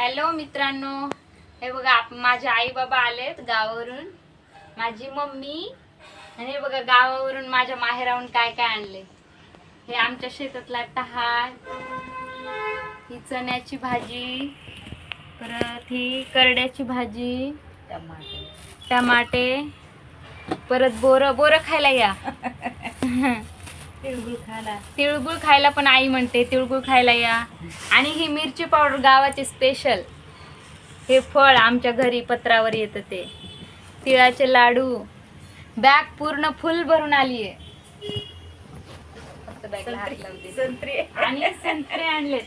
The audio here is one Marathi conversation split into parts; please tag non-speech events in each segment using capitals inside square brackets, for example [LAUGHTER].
हॅलो मित्रांनो. हे बघा आप- माझे आई बाबा आलेत गावावरून. माझी मम्मी आणि हे बघा गावावरून माझ्या माहेराहून काय काय आणले. हे आमच्या शेतातला टहाळ ही चण्याची भाजी परत ही करड्याची भाजी टमाटे परत बोरं बोरं खायला या. [LAUGHS] तिळगुळ खाला तिळगुळ खायला पण आई म्हणते तिळगुळ खायला या. आणि ही मिरची पावडर गावाचे स्पेशल हे फळ आमच्या घरी पत्रावर येतं ते. तिळाचे लाडू. बॅग पूर्ण फुल भरून आली आहे. संत्री आणि संत्रे आणलेत.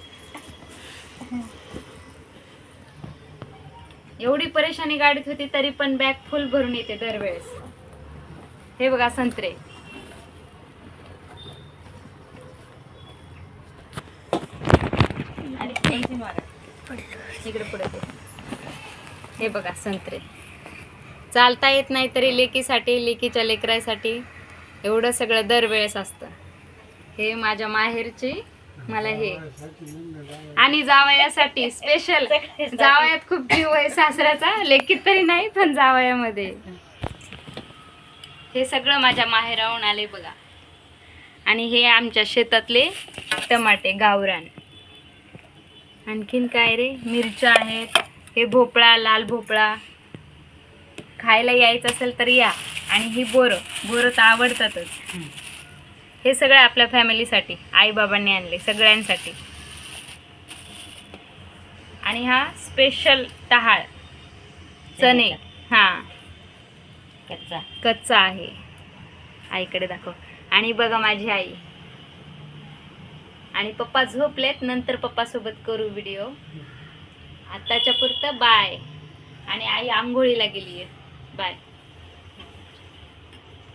एवढी परेशानी गाडीत होती तरी पण बॅग फुल भरून येते दरवेळेस. हे बघा संत्रे. मारा. इकडे पुढे हे बघा संत्रे. चालता येत नाही तरी लेकीसाठी लेकीच्या लेकरासाठी एवढं सगळं दरवेळेस असतं. हे माझ्या माहेरची मला हे. आणि जावयासाठी स्पेशल जावयात खूप जीव आहे सासऱ्याचा लेकीत तरी नाही पण जावयामध्ये. हे सगळं माझ्या माहेराहून आले बघा. आणि हे आमच्या शेतातले टमाटे गावरान. आणखीन काय रे? मिरच्या आहेत हे भोपळा लाल भोपळा. खायला यायचं असेल तर या. आणि ही बोरं बोरं तर आवडतातच. हे सगळं आपल्या फॅमिलीसाठी आई बाबांनी आणले सगळ्यांसाठी. आणि हा स्पेशल टहाळ चणे. हा. कच्चा. कच्चा आहे. आईकडे दाखव. आणि बघा माझी आई. आणि पप्पा झोपलेत नंतर पप्पासोबत करू व्हिडिओ आत्ताच्या पुरतं बाय आणि आई आंघोळीला गेली आहे बाय